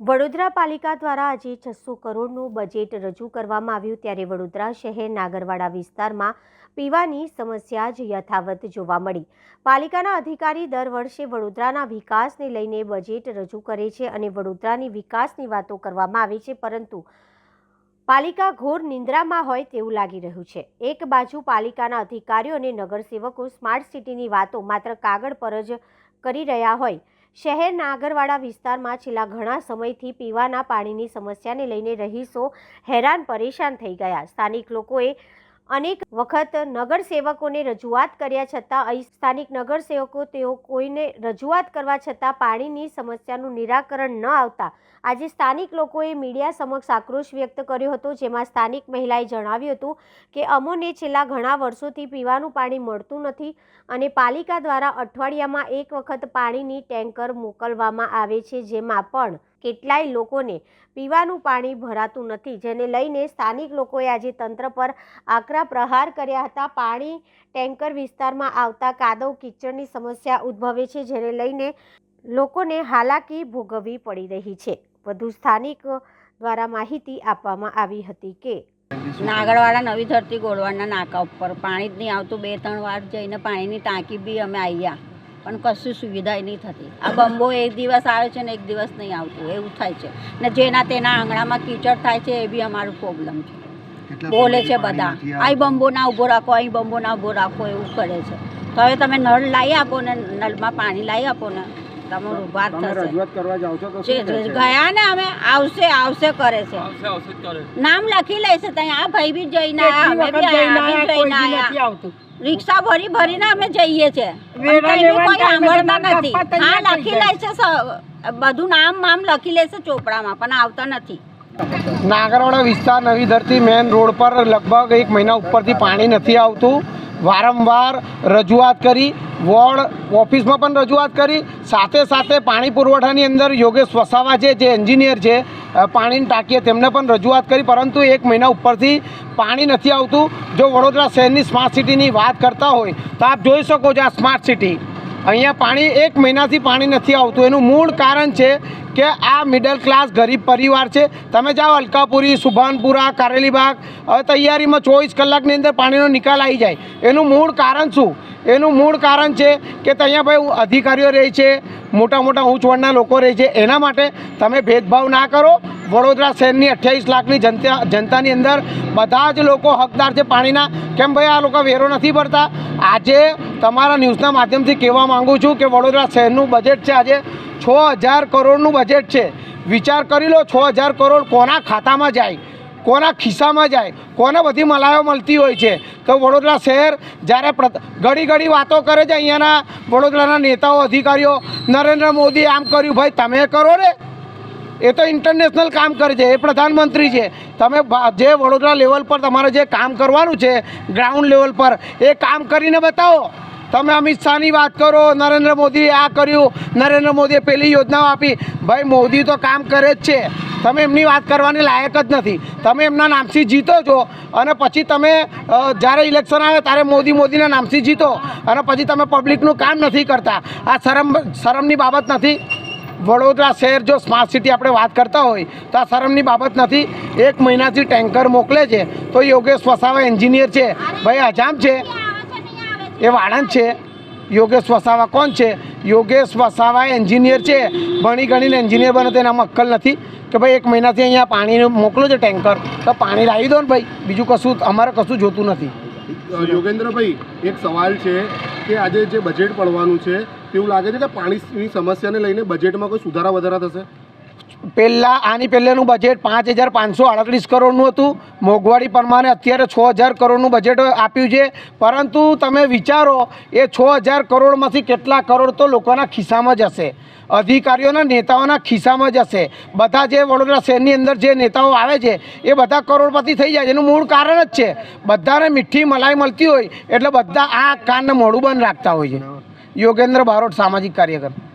વડોદરા પાલિકા દ્વારા આજે છસો કરોડનું બજેટ રજૂ કરવામાં આવ્યું ત્યારે વડોદરા શહેર નાગરવાડા વિસ્તારમાં પીવાની સમસ્યા જ યથાવત જોવા મળી. પાલિકાના અધિકારી દર વર્ષે વડોદરાના વિકાસને લઈને બજેટ રજૂ કરે છે અને વડોદરાની વિકાસની વાતો કરવામાં આવે છે, પરંતુ પાલિકા ઘોર નિંદ્રામાં હોય તેવું લાગી રહ્યું છે. એક બાજુ પાલિકાના અધિકારીઓ અને નગરસેવકો સ્માર્ટ સિટીની વાતો માત્ર કાગળ પર જ કરી રહ્યા હોય શહેર નાગરવાડા વિસ્તારમાં છેલ્લા ઘણા સમયથી પીવાના પાણીની સમસ્યાને લઈને રહીશો હેરાન પરેશાન થઈ ગયા. સ્થાનિક લોકોએ અનેક વખત નગરસેવકોને રજૂઆત કર્યા છતાં અહીં સ્થાનિક નગરસેવકો તેઓ કોઈને રજૂઆત કરવા છતાં પાણીની સમસ્યાનું નિરાકરણ ન આવતા. આજે સ્થાનિક લોકોએ મીડિયા સમક્ષ આક્રોશ વ્યક્ત કર્યો હતો, જેમાં સ્થાનિક મહિલાએ જણાવ્યું હતું કે અમોને છેલ્લા ઘણા વર્ષોથી પીવાનું પાણી મળતું નથી અને પાલિકા દ્વારા અઠવાડિયામાં એક વખત પાણીની ટેન્કર મોકલવામાં આવે છે, જેમાં પણ કેટલાય લોકોને પીવાનું પાણી ભરાતું નથી. જેને લઈને સ્થાનિક લોકોએ આજે તંત્ર પર આકરા પ્રહાર કર્યા હતા. પાણી ટેન્કર વિસ્તારમાં આવતા કાદવ કિચડની સમસ્યા ઉદ્ભવે છે, જેને લઈને લોકોને હાલાકી ભોગવવી પડી રહી છે. વધુ સ્થાનિક દ્વારા માહિતી આપવામાં આવી હતી કે નાગરવાડા નવી ધરતી ગોળવાડના નાકા ઉપર. પાણી જ નહીં આવતું. બે ત્રણ વાર જઈને પાણીની ટાંકી બી અમે આવ્યા પણ કશું સુવિધા નહીં થતી. આ બંબો એક દિવસ આવે છે ને એક દિવસ નહીં આવતું એવું થાય છે. ને જેના તેના આંગણામાં કીચડ થાય છે એ બી અમારું પ્રોબ્લેમ છે. બોલે છે બધા અહીં બંબો ના ઊભો રાખો અહીં બંબો ના ઊભો રાખો એવું કરે છે. તો હવે તમે નળ લાવી આપો ને નળમાં પાણી લાવી આપો ને તમારું વાત થશે? ગયા ને અમે આવશે આવશે કરે છે. નામ લખી લેશે ત્યાં આ ભાઈ બી જઈને આયા અમે બી જઈને. રિક્ષા ભરી ભરીને અમે જઈએ છે. હા લખી બધું નામ મામ લખી લેશે ચોપડામાં પણ આવતા નથી. નાગરવાડા વિસ્તાર નવી ધરતી મેન રોડ પર લગભગ એક મહિના ઉપરથી પાણી નથી આવતું. વારંવાર રજૂઆત કરી વોર્ડ ઓફિસમાં પણ રજૂઆત કરી. સાથે સાથે પાણી પુરવઠાની અંદર યોગેશ વસાવા છે જે એન્જિનિયર છે પાણીની ટાંકીએ. તેમને પણ રજૂઆત કરી, પરંતુ એક મહિના ઉપરથી પાણી નથી આવતું. જો વડોદરા શહેરની સ્માર્ટ સિટીની વાત કરતા હોય, તો આપ જોઈ શકો છો આ સ્માર્ટ સિટી અહીંયા પાણી એક મહિનાથી પાણી નથી આવતું. એનું મૂળ કારણ છે કે આ મિડલ ક્લાસ ગરીબ પરિવાર છે. તમે જાઓ અલકાપુરી, સુભાનપુરા, કારેલીબાગ, હવે તૈયારીમાં ચોવીસ કલાકની અંદર પાણીનો નિકાલ આવી જાય. એનું મૂળ કારણ શું? એનું મૂળ કારણ છે કે ત્યાં ભાઈ અધિકારીઓ રહે છે મોટા મોટા ઉચ્ચ વર્ણના લોકો રહે છે. એના માટે તમે ભેદભાવ ના કરો. વડોદરા શહેરની અઠ્યાવીસ લાખની જનતા જનતાની અંદર બધા જ લોકો હકદાર છે પાણીના. કેમ ભાઈ, આ લોકો વેરો નથી ભરતા? આજે તમારા ન્યૂઝના માધ્યમથી કહેવા માંગુ છું કે વડોદરા શહેરનું બજેટ છે આજે છ હજાર કરોડનું બજેટ છે. વિચાર કરી લો, છ હજાર કરોડ કોના ખાતામાં જાય? કોના ખિસ્સામાં જાય? કોને બધી મલાયો મળતી હોય છે? તો વડોદરા શહેર જ્યારે ઘડી ઘડી વાતો કરે છે અહીંયાના વડોદરાના નેતાઓ, અધિકારીઓ, નરેન્દ્ર મોદી આમ કર્યું, ભાઈ, તમે કરો ને એ તો ઇન્ટરનેશનલ કામ કરે છે, એ પ્રધાનમંત્રી છે. તમે જે વડોદરા લેવલ પર તમારે જે કામ કરવાનું છે ગ્રાઉન્ડ લેવલ પર, એ કામ કરીને બતાવો. તમે અમિત શાહની વાત કરો, નરેન્દ્ર મોદીએ આ કર્યું, નરેન્દ્ર મોદીએ પેલી યોજનાઓ આપી. ભાઈ, મોદી તો કામ કરે જ છે. તમે એમની વાત કરવાની લાયક જ નથી. તમે એમના નામથી જીતો છો અને પછી તમે જ્યારે ઇલેક્શન આવે ત્યારે મોદી મોદીના નામથી જીતો અને પછી તમે પબ્લિકનું કામ નથી કરતા. આ શરમ, શરમની બાબત નથી. વડોદરા શહેર જો સ્માર્ટ સિટી આપણે વાત કરતા હોય, તો આ શરમની બાબત નથી. એક મહિનાથી ટેન્કર મોકલે છે, તો યોગેશ વસાવા એન્જિનિયર છે. ભાઈ અજામ છે? એ વાળંદ છે. યોગેશ વસાવા કોણ છે? યોગેશ વસાવા એન્જિનિયર છે. ભણી ગણીને એન્જિનિયર બને તો એનામાં અક્કલ નથી કે ભાઈ, એક મહિનાથી અહીંયા પાણી મોકલો છો ટેન્કર, તો પાણી લાવી દો ને ભાઈ. બીજું કશું અમારે કશું જોતું નથી. યોગેન્દ્રભાઈ, એક સવાલ છે કે આજે જે બજેટ પડવાનું છે, તેવું લાગે છે કે પાણીની સમસ્યાને લઈને બજેટમાં કોઈ સુધારા વધારા થશે? પહેલાં આની પહેલાંનું બજેટ પાંચ હજાર પાંચસો આડત્રીસ કરોડનું હતું. મોંઘવારી પ્રમાણે અત્યારે છ હજાર કરોડનું બજેટ આપ્યું છે. પરંતુ તમે વિચારો, એ છ હજાર કરોડમાંથી કેટલા કરોડ તો લોકોના ખિસ્સામાં જશે અધિકારીઓના નેતાઓના ખિસ્સામાં જશે બધા જે વડોદરા શહેરની અંદર જે નેતાઓ આવે છે, એ બધા કરોડપતિ થઈ જાય એનું મૂળ કારણ જ છે. બધાને મીઠી મલાઈ મળતી હોય, એટલે બધા આ કાનને મોડું બંધ રાખતા હોય છે. યોગેન્દ્ર બારોટ સામાજિક કાર્યકર.